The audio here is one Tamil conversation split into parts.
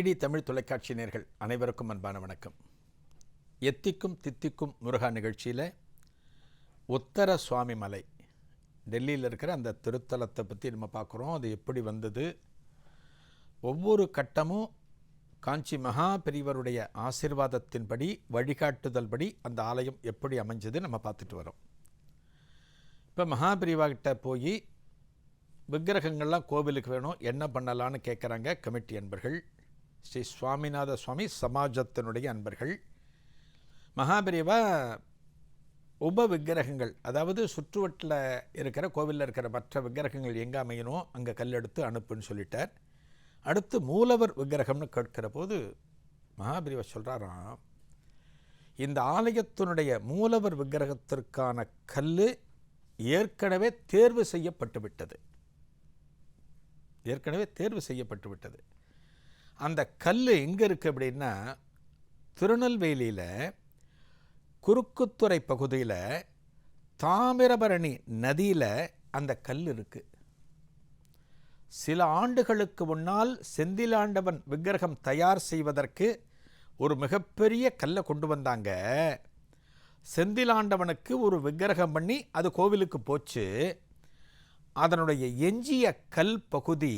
டிடி தமிழ் தொலைக்காட்சி நேர்கள் அனைவருக்கும் அன்பான வணக்கம். எத்திக்கும் தித்திக்கும் முருகா நிகழ்ச்சியில் உத்தர சுவாமி மலை டெல்லியில் இருக்கிற அந்த திருத்தலத்தை பற்றி நம்ம பார்க்குறோம். அது எப்படி வந்தது? ஒவ்வொரு கட்டமும் காஞ்சி மகா பெரியவருடைய ஆசிர்வாதத்தின்படி வழிகாட்டுதல் படி அந்த ஆலயம் எப்படி அமைஞ்சது நம்ம பார்த்துட்டு வரோம். இப்போ மகாபிரிவாகிட்ட போய் விக்கிரகங்கள்லாம் கோவிலுக்கு வேணும் என்ன பண்ணலான்னு கேட்குறாங்க கமிட்டி அன்பர்கள். ஸ்ரீ சுவாமிநாத சுவாமி சமாஜத்தினுடைய அன்பர்கள். மகாபிரிவா உப விக்கிரகங்கள் அதாவது சுற்றுவட்டில் இருக்கிற கோவிலில் இருக்கிற மற்ற விக்கிரகங்கள் எங்கே அமையணும் அங்கே கல்லெடுத்து அனுப்புன்னு சொல்லிட்டார். அடுத்து மூலவர் விக்கிரகம்னு கேட்கிற போது மகாபிரிவா சொல்கிறாராம் இந்த ஆலயத்தினுடைய மூலவர் விக்கிரகத்திற்கான கல் ஏற்கனவே தேர்வு செய்யப்பட்டு விட்டது. ஏற்கனவே தேர்வு செய்யப்பட்டு விட்டது. அந்த கல் எங்கே இருக்குது அப்படின்னா திருநெல்வேலியில் குறுக்குத்துறை பகுதியில் தாமிரபரணி நதியில் அந்த கல் இருக்குது சில ஆண்டுகளுக்கு முன்னால் செந்திலாண்டவன் விக்கிரகம் தயார் செய்வதற்கு ஒரு மிகப்பெரிய கல்லை கொண்டு வந்தாங்க. செந்திலாண்டவனுக்கு ஒரு விக்கிரகம் பண்ணி அது கோவிலுக்கு போச்சு. அதனுடைய எஞ்சிய கல் பகுதி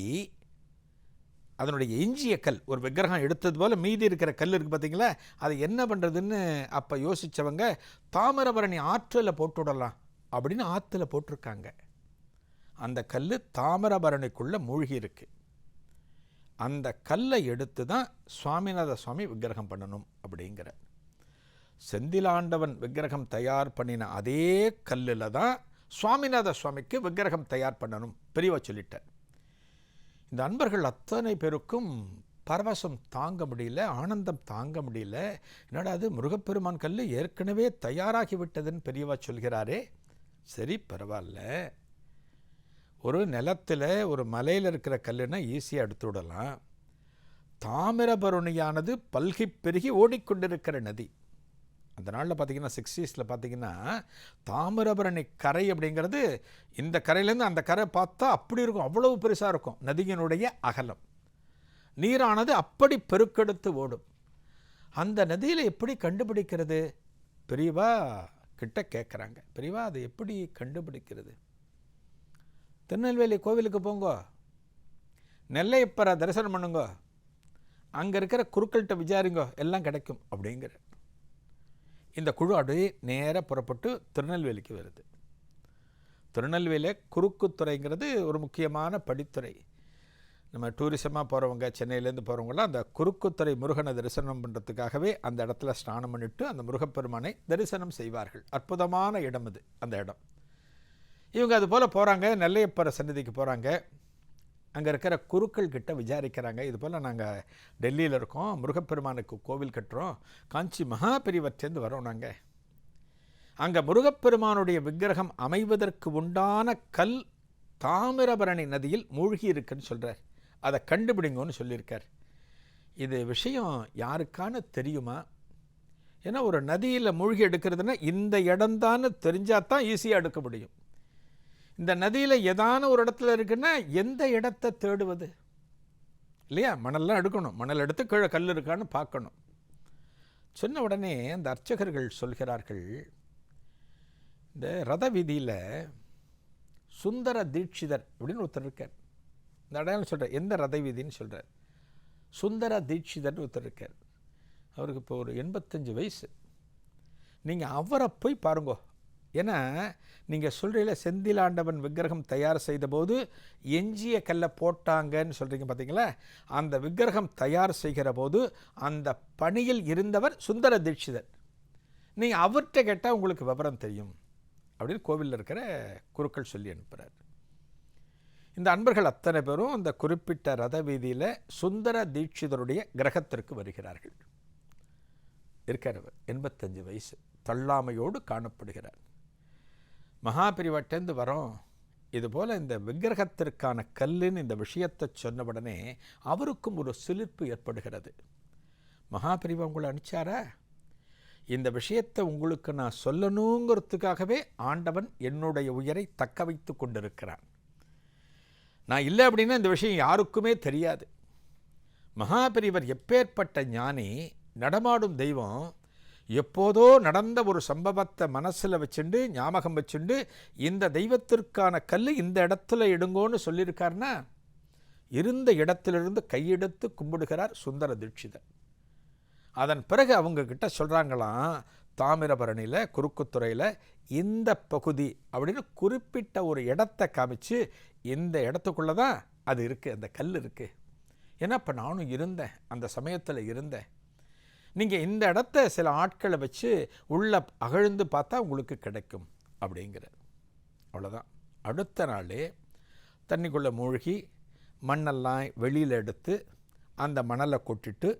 அதனுடைய எஞ்சிய கல் ஒரு விக்கிரகம் எடுத்தது போல் மீதி இருக்கிற கல் இருக்குது பார்த்தீங்களா அதை என்ன பண்ணுறதுன்னு அப்போ யோசித்தவங்க தாமிரபரணி ஆற்றில் போட்டுவிடலாம் அப்படின்னு ஆற்றுல போட்டிருக்காங்க. அந்த கல் தாமிரபரணிக்குள்ளே மூழ்கியிருக்கு அந்த கல்லை எடுத்து தான் சுவாமிநாத சுவாமி விக்கிரகம் பண்ணணும் அப்படிங்கிற. செந்திலாண்டவன் விக்கிரகம் தயார் பண்ணின அதே கல்லில் தான் சுவாமிநாத சுவாமிக்கு விக்கிரகம் தயார் பண்ணணும் பெரியவா சொல்லிட்டார். இந்த அன்பர்கள் அத்தனை பேருக்கும் பரவசம் தாங்க முடியல ஆனந்தம் தாங்க முடியல. என்னடா அது முருகப்பெருமான் கல் ஏற்கனவே தயாராகி விட்டதுன்னு பெரியவா சொல்கிறாரே. சரி பரவாயில்ல. ஒரு நிலத்தில் ஒரு மலையில் இருக்கிற கல்லுன்னா ஈஸியாக எடுத்து விடலாம். தாமிரபருணியானது பல்கி பெருகி ஓடிக்கொண்டிருக்கிற நதி. அந்த நாளில் பார்த்தீங்கன்னா சிக்ஸ்டீஸில் பார்த்தீங்கன்னா தாமிரபரணி கரை அப்படிங்கிறது இந்த கரையிலேருந்து அந்த கரை பார்த்தா அப்படி இருக்கும் அவ்வளவு பெருசாக இருக்கும். நதியினுடைய அகலம். நீரானது அப்படி பெருக்கெடுத்து ஓடும். அந்த நதியில் எப்படி கண்டுபிடிக்கிறது? பெரியவா கிட்ட கேட்குறாங்க பெரியவா அதை எப்படி கண்டுபிடிக்கிறது? திருநெல்வேலி கோவிலுக்கு போங்க. நெல்லையப்பரை தரிசனம் பண்ணுங்க. அங்கே இருக்கிற குருக்கள்கிட்ட விசாரிங்க எல்லாம் கிடைக்கும் அப்படிங்கிற. இந்த குழு அப்படியே நேராக புறப்பட்டு திருநெல்வேலிக்கு வருது. திருநெல்வேலியில் குறுக்குத்துறைங்கிறது ஒரு முக்கியமான படித்துறை. நம்ம டூரிசமாக போகிறவங்க சென்னையிலேருந்து போகிறவங்களாம் அந்த குறுக்குத்துறை முருகனை தரிசனம் பண்ணுறதுக்காகவே அந்த இடத்துல ஸ்நானம் பண்ணிட்டு அந்த முருகப்பெருமானை தரிசனம் செய்வார்கள். அற்புதமான இடம் இது அந்த இடம். இவங்க அது போல் போகிறாங்க நெல்லையப்பர சன்னதிக்கு போகிறாங்க அங்கே இருக்கிற குருக்கள் கிட்ட விசாரிக்கிறாங்க. இது போல் நாங்கள் டெல்லியில் இருக்கோம். முருகப்பெருமானுக்கு கோவில் கட்டுறோம். காஞ்சி மகா பிரிவற்றேந்து வரோம் நாங்கள் அங்கே முருகப்பெருமானுடைய விக்கிரகம் அமைவதற்கு உண்டான கல் தாமிரபரணி நதியில் மூழ்கி இருக்குன்னு சொல்கிறார் அதை கண்டுபிடிங்கன்னு சொல்லியிருக்கார். இது விஷயம் யாருக்கான தெரியுமா? ஏன்னா ஒரு நதியில் மூழ்கி எடுக்கிறதுனா இந்த இடம்தான்னு தெரிஞ்சால் தான் ஈஸியாக எடுக்க முடியும். இந்த நதியில் ஏதான ஒரு இடத்துல இருக்குன்னா எந்த இடத்தை தேடுவது? இல்லையா? மணல்லாம் எடுக்கணும். மணல் எடுத்து கீழே கல் இருக்கான்னு பார்க்கணும். சொன்ன உடனே அந்த அர்ச்சகர்கள் சொல்கிறார்கள் இந்த ரத வீதியில் சுந்தர தீட்சிதர் அப்படின்னு ஒருத்தர் இருக்கார். இந்த அடையாளம் சொல்கிறார் எந்த ரத வீதின்னு சொல்கிறார் சுந்தர தீட்சிதர்னு ஒருத்தர் இருக்கார். அவருக்கு இப்போ ஒரு எண்பத்தஞ்சு வயசு. நீங்கள் அவரை போய் பாருங்கோ. ஏன்னா நீங்கள் சொல்கிறீங்கள செந்திலாண்டவன் விக்கிரகம் தயார் செய்தபோது எஞ்சிய கல்லை போட்டாங்கன்னு சொல்கிறீங்க பார்த்தீங்களா அந்த விக்கிரகம் தயார் செய்கிற போது அந்த பணியில் இருந்தவர் சுந்தர தீட்சிதர். நீங்கள் அவர்கிட்ட கேட்டால் உங்களுக்கு விவரம் தெரியும் அப்படின்னு கோவிலில் இருக்கிற குருக்கள் சொல்லி அனுப்புகிறார் இந்த அன்பர்கள் அத்தனை பேரும் அந்த குறிப்பிட்ட ரத வீதியில் சுந்தர தீட்சிதருடைய கிரகத்திற்கு வருகிறார்கள். இருக்கிறவர் எண்பத்தஞ்சு வயசு தள்ளாமையோடு காணப்படுகிறார். மகாபிரிவட்டேந்து வரோம். இதுபோல் இந்த விக்கிரகத்திற்கான கல்லுன்னு இந்த விஷயத்தை சொன்ன உடனே அவருக்கும் ஒரு சிலிர்ப்பு ஏற்படுகிறது. மகாபிரிவா உங்களை அனுப்பிச்சாரா இந்த விஷயத்தை உங்களுக்கு நான் சொல்லணுங்கிறதுக்காகவே ஆண்டவன் என்னுடைய உயிரை தக்க வைத்து கொண்டிருக்கிறான். நான் இல்லை அப்படின்னா இந்த விஷயம் யாருக்குமே தெரியாது. மகாபிரிவர் எப்பேற்பட்ட ஞானி நடமாடும் தெய்வம் எப்போதோ நடந்த ஒரு சம்பவத்தை மனசில் வச்சுண்டு ஞாபகம் வச்சுண்டு இந்த தெய்வத்திற்கான கல் இந்த இடத்துல எடுங்கோன்னு சொல்லியிருக்காருன்னா இருந்த இடத்திலிருந்து கையெடுத்து கும்பிடுகிறார் சுந்தர தீட்சிதர். அதன் பிறகு அவங்கக்கிட்ட சொல்கிறாங்களாம் தாமிரபரணியில் குறுக்குத்துறையில் இந்த பகுதி அப்படின்னு குறிப்பிட்ட ஒரு இடத்த காமிச்சு இந்த இடத்துக்குள்ளே தான் அது இருக்குது அந்த கல் இருக்குது ஏன்னா இப்போ நானும் இருந்தேன் அந்த சமயத்தில் இருந்தேன். நீங்கள் இந்த இடத்த சில ஆட்களை வச்சு உள்ள அகழ்ந்து பார்த்தா உங்களுக்கு கிடைக்கும் அப்படிங்கிற. அவ்வளோதான் அடுத்த நாளே தண்ணிக்குள்ளே மூழ்கி மண்ணெல்லாம் வெளியில் எடுத்து அந்த மணலை கொட்டிட்டு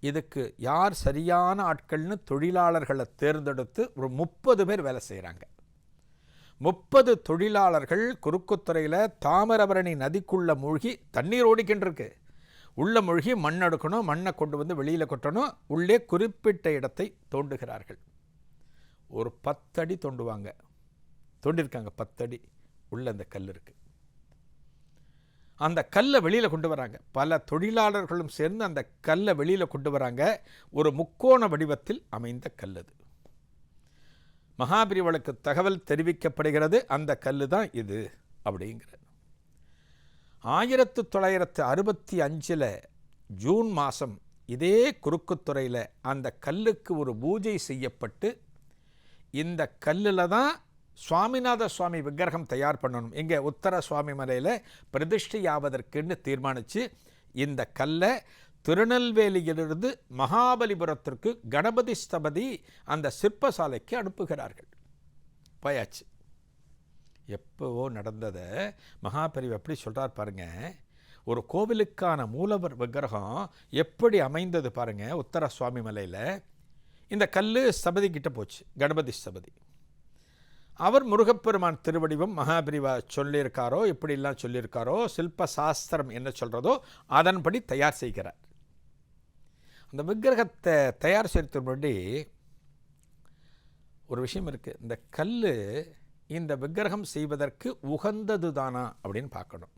இதுக்கு யார் சரியான ஆட்கள்னு தொழிலாளர்களை தேர்ந்தெடுத்து ஒரு முப்பது பேர் வேலை செய்கிறாங்க முப்பது தொழிலாளர்கள் குறுக்குத்துறையில் தாமிரபரணி நதிக்குள்ளே மூழ்கி தண்ணீர் ஓடிக்கின்றிருக்கு. உள்ள மூழ்கி மண் எடுக்கணும் மண்ணை கொண்டு வந்து வெளியில் கொட்டணும். உள்ளே குறிப்பிட்ட இடத்தை தோண்டுகிறார்கள். ஒரு பத்தடி தோண்டுவாங்க. தோண்டிருக்காங்க பத்தடி. உள்ள அந்த கல் இருக்குது அந்த கல்லை வெளியில் கொண்டு வராங்க. பல தொழிலாளர்களும் சேர்ந்து அந்த கல்லை வெளியில் கொண்டு வராங்க. ஒரு முக்கோண வடிவத்தில் அமைந்த கல் அது. மகாபிரிவளுக்கு தகவல் தெரிவிக்கப்படுகிறது அந்த கல் தான் இது அப்படிங்கிறது ஆயிரத்து தொள்ளாயிரத்து அறுபத்தி அஞ்சில் ஜூன் மாதம் இதே குறுக்குத்துறையில் அந்த கல்லுக்கு ஒரு பூஜை செய்யப்பட்டு இந்த கல்லில் தான் சுவாமிநாத சுவாமி விக்கிரகம் தயார் பண்ணணும். இங்கே உத்தர சுவாமி மலையில் பிரதிஷ்டையாவதற்குன்னு தீர்மானித்து இந்த கல்லை திருநெல்வேலியிலிருந்து மகாபலிபுரத்திற்கு கணபதி ஸ்தபதி அந்த சிற்பசாலைக்கு அனுப்புகிறார்கள். போயாச்சு. எப்போவோ நடந்ததை மகாபெரிவு எப்படி சொல்கிறார் பாருங்கள் ஒரு கோவிலுக்கான மூலவர் விக்கிரகம் எப்படி அமைந்தது பாருங்கள் உத்தர சுவாமி மலையில். இந்த கல் சபதி கிட்ட போச்சு கணபதி சபதி. அவர் முருகப்பெருமான் திருவடிவம் மகாபிரிவா சொல்லியிருக்காரோ எப்படிலாம் சொல்லியிருக்காரோ சில்ப சாஸ்திரம் என்ன சொல்கிறதோ அதன்படி தயார் செய்கிறார். அந்த விக்கிரகத்தை தயார் செய்யறதுக்கு முன்னாடி ஒரு விஷயம் இருக்குது இந்த கல் இந்த விக்கிரகம் செய்வதற்கு உகந்தது தானா அப்படின்னு பார்க்கணும்.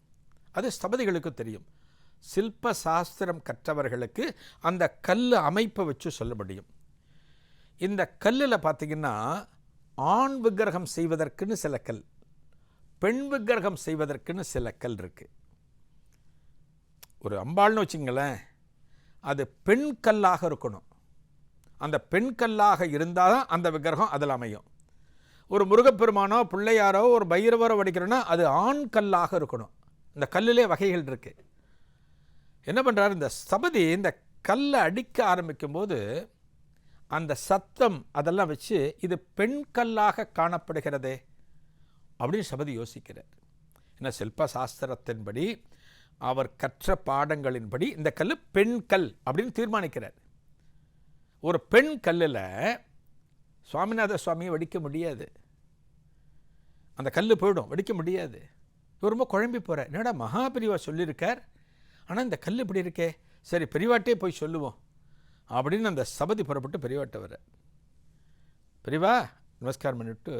அது ஸ்தபதிகளுக்கு தெரியும். சில்ப சாஸ்திரம் கற்றவர்களுக்கு அந்த கல் அமைப்பை வச்சு சொல்ல முடியும். இந்த கல்லில் பார்த்திங்கன்னா ஆண் விக்கிரகம் செய்வதற்குன்னு சில கல் பெண் விக்கிரகம் செய்வதற்குன்னு சில கல் இருக்குது ஒரு அம்பாள்னு வச்சுங்களேன் அது பெண் கல்லாக இருக்கணும். அந்த பெண் கல்லாக இருந்தால் தான் அந்த விக்கிரகம் அதில் அமையும். ஒரு முருகப்பெருமானோ பிள்ளையாரோ ஒரு பைரவரோ வடிக்கிறோன்னா அது ஆண் கல்லாக இருக்கணும். இந்த கல்லிலே வகைகள் இருக்குது என்ன பண்ணுறாரு இந்த சபதி இந்த கல்லை அடிக்க ஆரம்பிக்கும்போது அந்த சத்தம் அதெல்லாம் வச்சு இது பெண் கல்லாக காணப்படுகிறதே அப்படின்னு சபதி யோசிக்கிறார். ஏன்னா சில்ப சாஸ்திரத்தின்படி அவர் கற்ற பாடங்களின்படி இந்த கல் பெண் கல் அப்படின்னு தீர்மானிக்கிறார். ஒரு பெண் கல்லில் சுவாமிநாத சுவாமியை வடிக்க முடியாது. அந்த கல் போயிடும் வெடிக்க முடியாது. இவர் ரொம்ப குழம்பி போகிற என்னடா மகாபிரிவா சொல்லியிருக்கார்? ஆனால் இந்த கல் இப்படி இருக்கே. சரி பெரியவாட்டே போய் சொல்லுவோம் அப்படின்னு அந்த சபதி புறப்பட்டு பெரியவாட்ட வர பெரியவா நமஸ்காரம் பண்ணிவிட்டு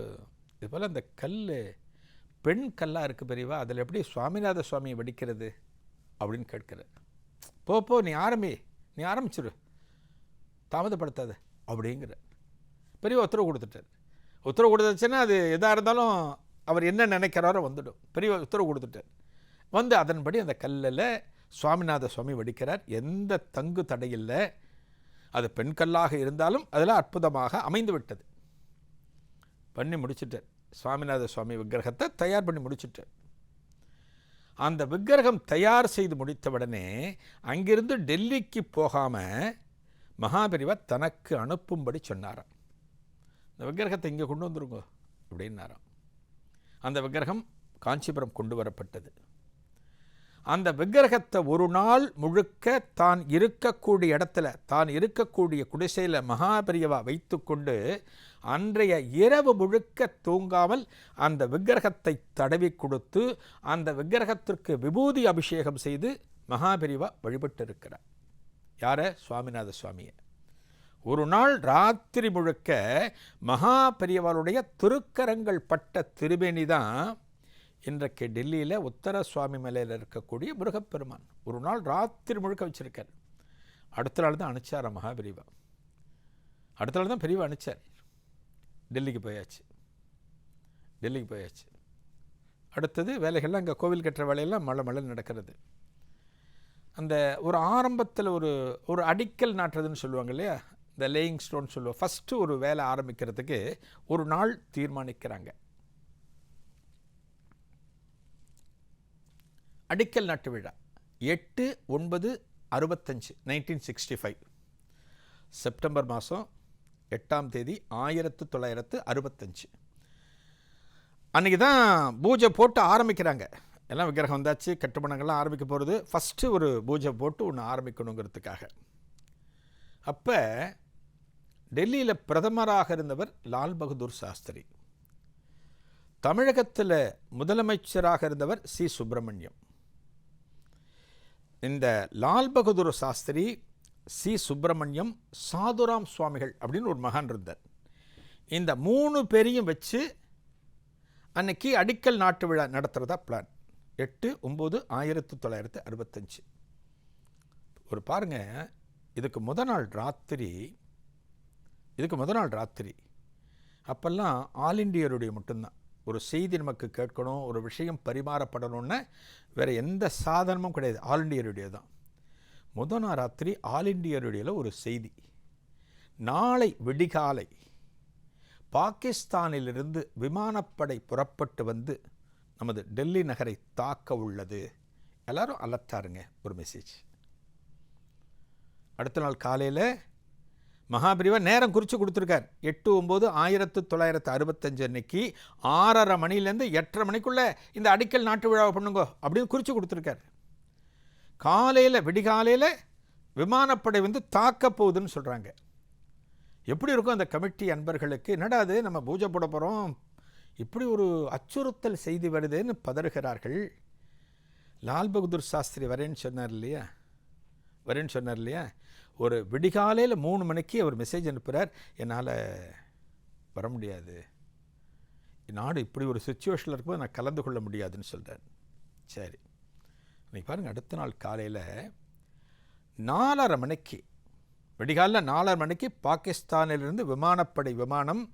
இது போல் அந்த கல் பெண் கல்லாக இருக்குது பெரியவா அதில் எப்படி சுவாமிநாத சுவாமியை வெடிக்கிறது அப்படின்னு கேட்குற போ போ நீ ஆரம்பி நீ ஆரம்பிச்சிரு. தாமதப்படுத்தாத அப்படிங்கிற பெரியவா உத்தரவு கொடுத்துட்டார். உத்தரவு கொடுத்துச்சுன்னா அது எதாக இருந்தாலும் அவர் என்ன நினைக்கிறாரோ வந்துடும். பெரிய உத்தரவு கொடுத்துட்டார் வந்து அதன்படி அந்த கல்லில் சுவாமிநாத சுவாமி வடிக்கிறார். எந்த தங்கு தடையில்லை. அது பெண்கல்லாக இருந்தாலும் அதில் அற்புதமாக அமைந்து விட்டது. பண்ணி முடிச்சுட்டார் சுவாமிநாத சுவாமி விக்கிரகத்தை தயார் பண்ணி முடிச்சுட்டார் அந்த விக்கிரகம் தயார் செய்து முடித்தவுடனே அங்கிருந்து டெல்லிக்கு போகாமல் மகாபெரிவா தனக்கு அனுப்பும்படி சொன்னாராம். இந்த விக்கிரகத்தை இங்கே கொண்டு வந்துருங்க அப்படின்னாராம். அந்த விக்கிரகம் காஞ்சிபுரம் கொண்டு வரப்பட்டது அந்த விக்கிரகத்தை ஒரு நாள் முழுக்க தான் இருக்கக்கூடிய இடத்துல தான் இருக்கக்கூடிய குடிசையில் மகாபெரியவா வைத்துக்கொண்டு அன்றைய இரவு முழுக்க தூங்காமல் அந்த விக்கிரகத்தை தடவி கொடுத்து அந்த விக்கிரகத்திற்கு விபூதி அபிஷேகம் செய்து மகாபெரிவா வழிபட்டு இருக்கிறார் யார? சுவாமிநாத சுவாமியை. ஒரு நாள் ராத்திரி முழுக்க மகா பெரியவாளுடைய திருக்கரங்கள் பட்ட திருமேனி தான் இன்றைக்கு டெல்லியில் உத்தர சுவாமி மலையில் இருக்கக்கூடிய முருகப்பெருமான். ஒரு நாள் ராத்திரி முழுக்க வச்சிருக்கார். அடுத்த நாள் தான் அனுச்சார மகாபெரிவா அடுத்த நாள் தான் பெரியவா அனுப்பிச்சார் டெல்லிக்கு போயாச்சு. டெல்லிக்கு போயாச்சு. அடுத்தது வேலைகள்லாம் அங்கே கோவில் கட்டுற வேலையெல்லாம் மழை மழை நடக்கிறது. அந்த ஒரு ஆரம்பத்தில் ஒரு ஒரு அடிக்கல் நாட்டுறதுன்னு சொல்லுவாங்க இல்லையா? இந்த லேயிங் ஸ்டோன் சொல்லுவோம் ஃபஸ்ட்டு ஒரு வேலை ஆரம்பிக்கிறதுக்கு ஒரு நாள் தீர்மானிக்கிறாங்க. அடிக்கல் நாட்டு விழா. எட்டு ஒன்பது அறுபத்தஞ்சு நைன்டீன் சிக்ஸ்டி ஃபைவ். செப்டம்பர் மாதம் எட்டாம் தேதி ஆயிரத்து தொள்ளாயிரத்து அறுபத்தஞ்சு. அன்றைக்கி தான் பூஜை போட்டு ஆரம்பிக்கிறாங்க. எல்லாம் விக்கிரகம் வந்தாச்சு கட்டுமானங்கள்லாம் ஆரம்பிக்க போகிறது ஃபஸ்ட்டு ஒரு பூஜை போட்டு ஒன்று ஆரம்பிக்கணுங்கிறதுக்காக. அப்போ டெல்லியில் பிரதமராக இருந்தவர் லால் பகதூர் சாஸ்திரி. தமிழகத்தில் முதலமைச்சராக இருந்தவர் சி. சுப்பிரமணியம். இந்த லால் பகதூர் சாஸ்திரி சி. சுப்பிரமணியம் சாதுராம் சுவாமிகள் அப்படின்னு ஒரு மகான் இருந்தார். இந்த மூணு பேரையும் வச்சு அன்னைக்கு அடிக்கல் நாட்டு விழா நடத்துகிறதா பிளான் எட்டு ஒம்பது ஆயிரத்தி தொள்ளாயிரத்து அறுபத்தஞ்சு. ஒரு பாருங்க இதுக்கு முத நாள் ராத்திரி இதுக்கு முத நாள் ராத்திரி. அப்போல்லாம் ஆல் இண்டியருடைய மட்டும்தான். ஒரு செய்தி நமக்கு கேட்கணும் ஒரு விஷயம் பரிமாறப்படணும்னு வேறு எந்த சாதனமும் கிடையாது. ஆல் இண்டியருடைய தான் முத நாள் ராத்திரி ஆல் இண்டியருடையில் ஒரு செய்தி. நாளை விடிகாலை பாகிஸ்தானிலிருந்து விமானப்படை புறப்பட்டு வந்து நமது டெல்லி நகரை தாக்க உள்ளது. எல்லாரும் அலர்ட்டாருங்க ஒரு மெசேஜ் அடுத்த நாள் காலையில் மகாபிரிவா நேரம் குறித்து கொடுத்துருக்கார். எட்டு ஒம்பது ஆயிரத்து தொள்ளாயிரத்து அறுபத்தஞ்சு அன்னைக்கு ஆறரை மணிலேருந்து எட்டரை மணிக்குள்ளே இந்த அடிக்கல் நாட்டு விழாவை பண்ணுங்க அப்படின்னு குறித்து கொடுத்துருக்கார். காலையில் விடிகாலையில் விமானப்படை வந்து தாக்க போகுதுன்னு சொல்கிறாங்க எப்படி இருக்கும் அந்த கமிட்டி அன்பர்களுக்கு? என்னடா அது நம்ம பூஜை போட போகிறோம் இப்படி ஒரு அச்சுறுத்தல் செய்தி வருதுன்னு பதறுகிறார்கள். லால் பகதூர் சாஸ்திரி வரேன்னு சொன்னார் இல்லையா? வரேன்னு சொன்னார் இல்லையா? ஒரு விடிகாலையில் மூணு மணிக்கு அவர் மெசேஜ் அனுப்புகிறார் என்னால் வர முடியாது. நாடு இப்படி ஒரு சுச்சுவேஷனில் இருக்கும்போது நான் கலந்து கொள்ள முடியாதுன்னு சொல்கிறார் சரி. இன்றைக்கி பாருங்கள் அடுத்த நாள் காலையில் நாலரை மணிக்கு விடிகாலில் நாலரை மணிக்கு பாகிஸ்தானிலிருந்து விமானப்படை விமானம்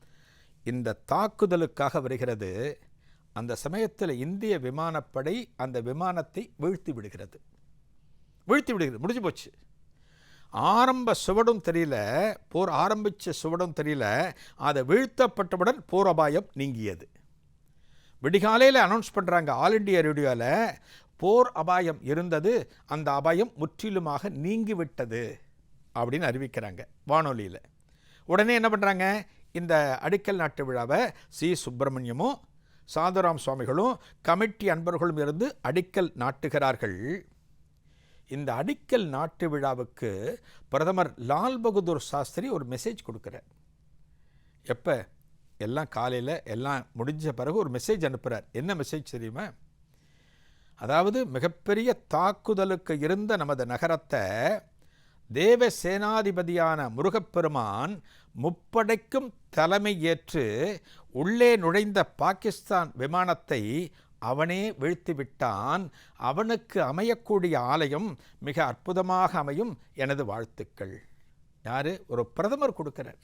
இந்த தாக்குதலுக்காக வருகிறது. அந்த சமயத்தில் இந்திய விமானப்படை அந்த விமானத்தை வீழ்த்தி விடுகிறது. வீழ்த்தி விடுகிறது. முடிஞ்சு போச்சு. ஆரம்ப சுவடும் தெரியல போர் ஆரம்பித்த சுவடும் தெரியல அதை வீழ்த்தப்பட்டவுடன் போர் அபாயம் நீங்கியது. விடிகாலையில் அனௌன்ஸ் பண்ணுறாங்க ஆல் இண்டியா ரேடியோவில் போர் அபாயம் இருந்தது அந்த அபாயம் முற்றிலுமாக நீங்கிவிட்டது அப்படின்னு அறிவிக்கிறாங்க வானொலியில். உடனே என்ன பண்ணுறாங்க இந்த அடிக்கல் நாட்டு விழாவை சி. சுப்பிரமணியமும் சாதுராம் சுவாமிகளும் கமிட்டி அன்பர்களும் இருந்து அடிக்கல் நாட்டுகிறார்கள். இந்த அடிக்கல் நாட்டு விழாவுக்கு பிரதமர் லால் பகதூர் சாஸ்திரி ஒரு மெசேஜ் கொடுக்குறார். எப்போ? எல்லாம் காலையில் எல்லாம் முடிஞ்ச பிறகு ஒரு மெசேஜ் அனுப்புகிறார் என்ன மெசேஜ் தெரியுமா? அதாவது மிகப்பெரிய தாக்குதலுக்கு இருந்த நமது நகரத்தை தேவ சேனாதிபதியான முருகப்பெருமான் முப்படைக்கும் தலைமை ஏற்று உள்ளே நுழைந்த பாகிஸ்தான் விமானத்தை அவனே வீழ்த்தி விட்டான் அவனுக்கு அமையக்கூடிய ஆலயம் மிக அற்புதமாக அமையும் எனது வாழ்த்துக்கள். யார்? ஒரு பிரதமர் கொடுக்கிறார்.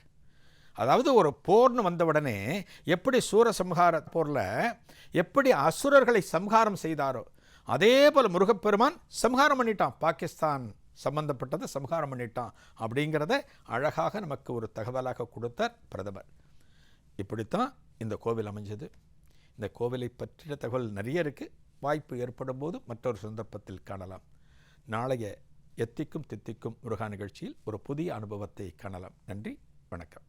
அதாவது ஒரு போர்னு வந்தவுடனே எப்படி சூரசம்ஹார போரில் எப்படி அசுரர்களை சம்ஹாரம் செய்தாரோ அதே போல் முருகப்பெருமான் சம்ஹாரம் பண்ணிட்டான். பாகிஸ்தான் சம்பந்தப்பட்டதை சம்ஹாரம் பண்ணிட்டான் அப்படிங்கிறத அழகாக நமக்கு ஒரு தகவலாக கொடுத்தார் பிரதமர். இப்படித்தான் இந்த கோவில் அமைஞ்சது. இந்த கோவிலை பற்றிய தகவல் நிறைய இருக்குது வாய்ப்பு ஏற்படும் போது மற்றொரு சந்தர்ப்பத்தில் காணலாம். நாளைய எத்திக்கும் தித்திக்கும் முருகா நிகழ்ச்சியில் ஒரு புதிய அனுபவத்தை காணலாம். நன்றி வணக்கம்.